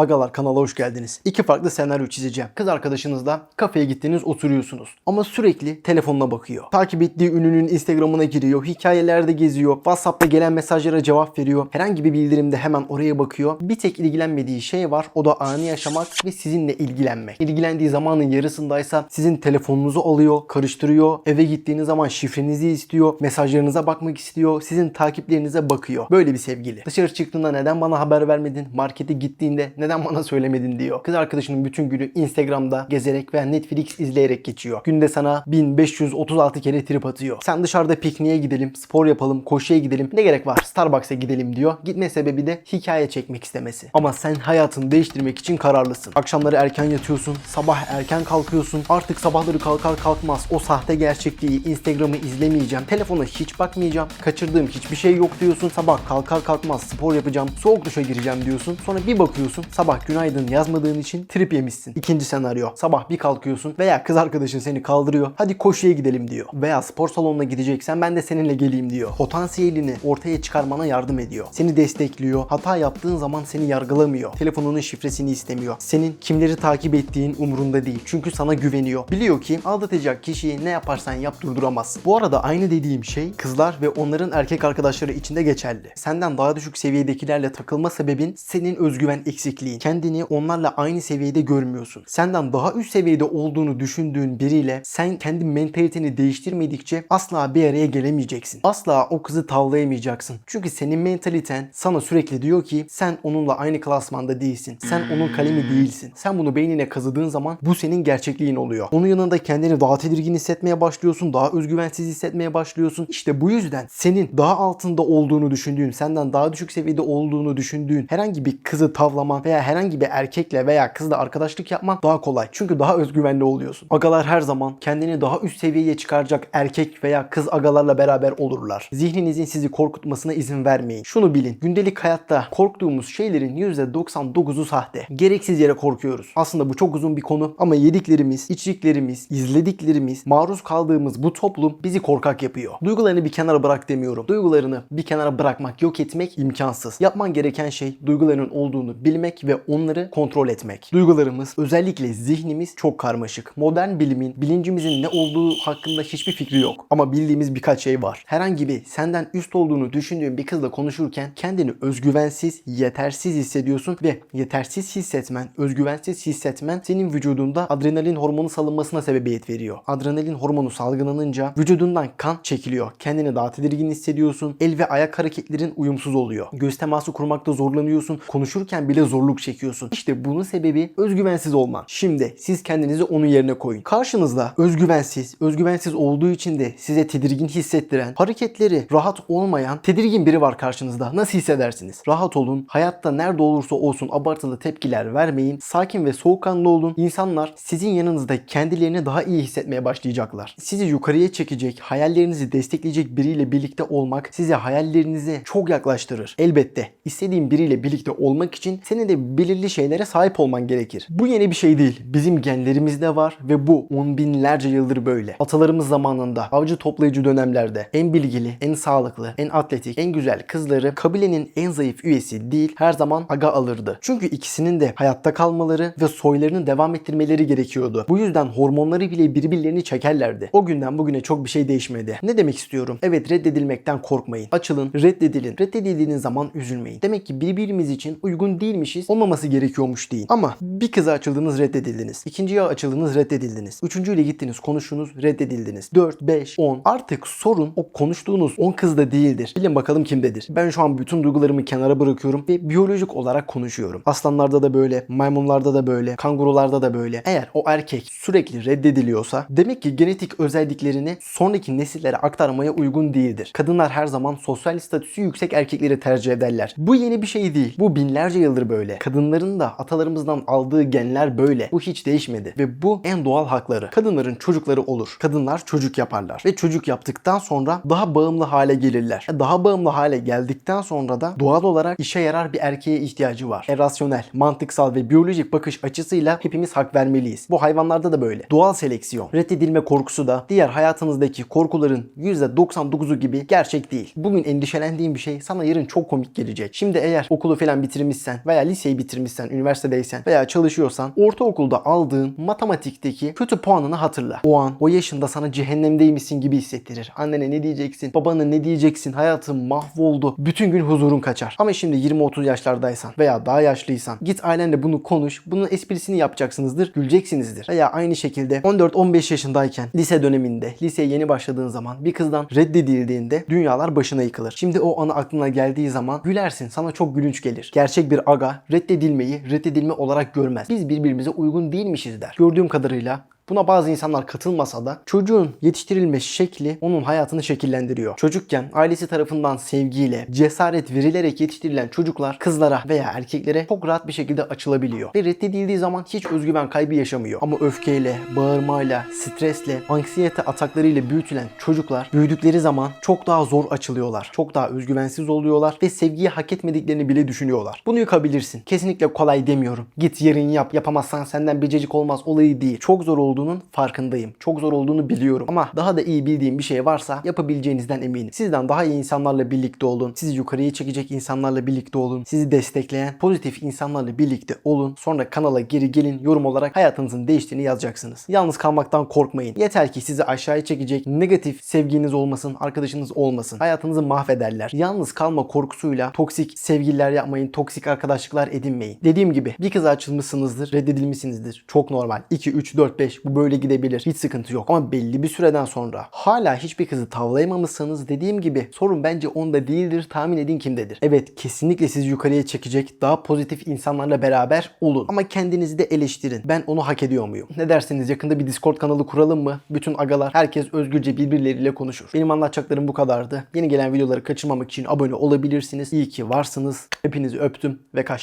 Agalar kanala hoş geldiniz. İki farklı senaryo çizeceğim. Kız arkadaşınızla kafeye gittiniz oturuyorsunuz. Ama sürekli telefonuna bakıyor. Takip ettiği ünlünün Instagram'ına giriyor. Hikayelerde geziyor. Whatsapp'ta gelen mesajlara cevap veriyor. Herhangi bir bildirimde hemen oraya bakıyor. Bir tek ilgilenmediği şey var. O da anı yaşamak ve sizinle ilgilenmek. İlgilendiği zamanın yarısındaysa sizin telefonunuzu alıyor, karıştırıyor. Eve gittiğiniz zaman şifrenizi istiyor. Mesajlarınıza bakmak istiyor. Sizin takiplerinize bakıyor. Böyle bir sevgili. Dışarı çıktığında neden bana haber vermedin? Markete gittiğinde neden bana söylemedin diyor. Kız arkadaşının bütün günü Instagram'da gezerek veya Netflix izleyerek geçiyor. Günde sana 1536 kere trip atıyor. Sen dışarıda pikniğe gidelim, spor yapalım, koşuya gidelim. Ne gerek var? Starbucks'a gidelim diyor. Gitme sebebi de hikaye çekmek istemesi. Ama sen hayatını değiştirmek için kararlısın. Akşamları erken yatıyorsun, sabah erken kalkıyorsun. Artık sabahları kalkar kalkmaz o sahte gerçekliği Instagram'ı izlemeyeceğim. Telefona hiç bakmayacağım. Kaçırdığım hiçbir şey yok diyorsun. Sabah kalkar kalkmaz spor yapacağım. Soğuk duşa gireceğim diyorsun. Sonra bir bakıyorsun sabah günaydın yazmadığın için trip yemişsin. İkinci senaryo. Sabah bir kalkıyorsun veya kız arkadaşın seni kaldırıyor. Hadi koşuya gidelim diyor. Veya spor salonuna gideceksen ben de seninle geleyim diyor. Potansiyelini ortaya çıkarmana yardım ediyor. Seni destekliyor. Hata yaptığın zaman seni yargılamıyor. Telefonunun şifresini istemiyor. Senin kimleri takip ettiğin umurunda değil. Çünkü sana güveniyor. Biliyor ki aldatacak kişiyi ne yaparsan yap durduramazsın. Bu arada aynı dediğim şey kızlar ve onların erkek arkadaşları için de geçerli. Senden daha düşük seviyedekilerle takılma sebebin senin özgüven eksikliğin. Kendini onlarla aynı seviyede görmüyorsun. Senden daha üst seviyede olduğunu düşündüğün biriyle sen kendi mentaliteni değiştirmedikçe asla bir araya gelemeyeceksin. Asla o kızı tavlayamayacaksın. Çünkü senin mentaliten sana sürekli diyor ki sen onunla aynı klasmanda değilsin. Sen onun kalemi değilsin. Sen bunu beynine kazıdığın zaman bu senin gerçekliğin oluyor. Onun yanında kendini daha tedirgin hissetmeye başlıyorsun. Daha özgüvensiz hissetmeye başlıyorsun. İşte bu yüzden senin daha altında olduğunu düşündüğün, senden daha düşük seviyede olduğunu düşündüğün herhangi bir kızı tavlaman veya herhangi bir erkekle veya kızla arkadaşlık yapman daha kolay. Çünkü daha özgüvenli oluyorsun. Agalar her zaman kendini daha üst seviyeye çıkaracak erkek veya kız agalarla beraber olurlar. Zihninizin sizi korkutmasına izin vermeyin. Şunu bilin. Gündelik hayatta korktuğumuz şeylerin %99'u sahte. Gereksiz yere korkuyoruz. Aslında bu çok uzun bir konu ama yediklerimiz, içtiklerimiz, izlediklerimiz, maruz kaldığımız bu toplum bizi korkak yapıyor. Duygularını bir kenara bırak demiyorum. Duygularını bir kenara bırakmak, yok etmek imkansız. Yapman gereken şey duyguların olduğunu bilmek ve onları kontrol etmek. Duygularımız, özellikle zihnimiz çok karmaşık. Modern bilimin, bilincimizin ne olduğu hakkında hiçbir fikri yok. Ama bildiğimiz birkaç şey var. Herhangi bir senden üst olduğunu düşündüğün bir kızla konuşurken kendini özgüvensiz, yetersiz hissediyorsun ve yetersiz hissetmen, özgüvensiz hissetmen senin vücudunda adrenalin hormonu salınmasına sebebiyet veriyor. Adrenalin hormonu salgılanınca vücudundan kan çekiliyor. Kendini daha tedirgin hissediyorsun. El ve ayak hareketlerin uyumsuz oluyor. Göz teması kurmakta zorlanıyorsun. Konuşurken bile zorluk çekiyorsun. İşte bunun sebebi özgüvensiz olman. Şimdi siz kendinizi onun yerine koyun. Karşınızda özgüvensiz, özgüvensiz olduğu için de size tedirgin hissettiren, hareketleri rahat olmayan, tedirgin biri var karşınızda. Nasıl hissedersiniz? Rahat olun. Hayatta nerede olursa olsun abartılı tepkiler vermeyin. Sakin ve soğukkanlı olun. İnsanlar sizin yanınızda kendilerini daha iyi hissetmeye başlayacaklar. Sizi yukarıya çekecek, hayallerinizi destekleyecek biriyle birlikte olmak sizi hayallerinize çok yaklaştırır. Elbette istediğin biriyle birlikte olmak için senin de belirli şeylere sahip olman gerekir. Bu yeni bir şey değil. Bizim genlerimizde var ve bu on binlerce yıldır böyle. Atalarımız zamanında avcı toplayıcı dönemlerde en bilgili, en sağlıklı, en atletik, en güzel kızları kabilenin en zayıf üyesi değil her zaman aga alırdı. Çünkü ikisinin de hayatta kalmaları ve soylarını devam ettirmeleri gerekiyordu. Bu yüzden hormonları bile birbirlerini çekerlerdi. O günden bugüne çok bir şey değişmedi. Ne demek istiyorum? Evet reddedilmekten korkmayın. Açılın, reddedilin. Reddedildiğiniz zaman üzülmeyin. Demek ki birbirimiz için uygun değilmişiz, olmaması gerekiyormuş değil. Ama bir kıza açıldınız reddedildiniz. İkinciye açıldınız reddedildiniz. Üçüncüyle gittiniz konuştunuz reddedildiniz. 4, 5, 10. Artık sorun o konuştuğunuz 10 kızda değildir. Bilin bakalım kimdedir. Ben şu an bütün duygularımı kenara bırakıyorum ve biyolojik olarak konuşuyorum. Aslanlarda da böyle, maymunlarda da böyle, kangurularda da böyle. Eğer o erkek sürekli reddediliyorsa demek ki genetik özelliklerini sonraki nesillere aktarmaya uygun değildir. Kadınlar her zaman sosyal statüsü yüksek erkekleri tercih ederler. Bu yeni bir şey değil. Bu binlerce yıldır böyle. Kadınların da atalarımızdan aldığı genler böyle. Bu hiç değişmedi ve bu en doğal hakları. Kadınların çocukları olur. Kadınlar çocuk yaparlar ve çocuk yaptıktan sonra daha bağımlı hale gelirler. Daha bağımlı hale geldikten sonra da doğal olarak işe yarar bir erkeğe ihtiyacı var. E, rasyonel, mantıksal ve biyolojik bakış açısıyla hepimiz hak vermeliyiz. Bu hayvanlarda da böyle. Doğal seleksiyon, reddedilme korkusu da diğer hayatınızdaki korkuların %99'u gibi gerçek değil. Bugün endişelendiğin bir şey sana yarın çok komik gelecek. Şimdi eğer okulu falan bitirmişsen veya liseyi liseyi bitirmişsen, üniversitedeysen veya çalışıyorsan ortaokulda aldığın matematikteki kötü puanını hatırla. O an o yaşında sana cehennemdeymişsin gibi hissettirir. Annene ne diyeceksin? Babana ne diyeceksin? Hayatın mahvoldu. Bütün gün huzurun kaçar. Ama şimdi 20-30 yaşlardaysan veya daha yaşlıysan git ailenle bunu konuş. Bunun esprisini yapacaksınızdır. Güleceksinizdir. Veya aynı şekilde 14-15 yaşındayken lise döneminde liseye yeni başladığın zaman bir kızdan reddedildiğinde dünyalar başına yıkılır. Şimdi o ana aklına geldiği zaman gülersin. Sana çok gülünç gelir. Gerçek bir aga reddedilmeyi reddedilme olarak görmez. Biz birbirimize uygun değilmişiz der. Gördüğüm kadarıyla Buna bazı insanlar katılmasa da çocuğun yetiştirilme şekli onun hayatını şekillendiriyor. Çocukken ailesi tarafından sevgiyle, cesaret verilerek yetiştirilen çocuklar kızlara veya erkeklere çok rahat bir şekilde açılabiliyor. Ve reddedildiği zaman hiç özgüven kaybı yaşamıyor. Ama öfkeyle, bağırmayla, stresle, anksiyete ataklarıyla büyütülen çocuklar büyüdükleri zaman çok daha zor açılıyorlar. Çok daha özgüvensiz oluyorlar ve sevgiyi hak etmediklerini bile düşünüyorlar. Bunu yıkabilirsin. Kesinlikle kolay demiyorum. Git yarın yap. Yapamazsan senden bececik olmaz olayı değil. Çok zor olduğunun farkındayım. Çok zor olduğunu biliyorum. Ama daha da iyi bildiğim bir şey varsa yapabileceğinizden eminim. Sizden daha iyi insanlarla birlikte olun. Sizi yukarıya çekecek insanlarla birlikte olun. Sizi destekleyen pozitif insanlarla birlikte olun. Sonra kanala geri gelin. Yorum olarak hayatınızın değiştiğini yazacaksınız. Yalnız kalmaktan korkmayın. Yeter ki sizi aşağıya çekecek negatif sevginiz olmasın, arkadaşınız olmasın. Hayatınızı mahvederler. Yalnız kalma korkusuyla toksik sevgililer yapmayın, toksik arkadaşlıklar edinmeyin. Dediğim gibi bir kıza açılmışsınızdır, reddedilmişsinizdir. Çok normal. 2, 3, 4, 5 böyle gidebilir. Hiç sıkıntı yok. Ama belli bir süreden sonra hala hiçbir kızı tavlayamamışsanız dediğim gibi sorun bence onda değildir. Tahmin edin kimdedir. Evet kesinlikle sizi yukarıya çekecek daha pozitif insanlarla beraber olun. Ama kendinizi de eleştirin. Ben onu hak ediyor muyum? Ne dersiniz yakında bir Discord kanalı kuralım mı? Bütün agalar herkes özgürce birbirleriyle konuşur. Benim anlatacaklarım bu kadardı. Yeni gelen videoları kaçırmamak için abone olabilirsiniz. İyi ki varsınız. Hepinizi öptüm ve kaçtım.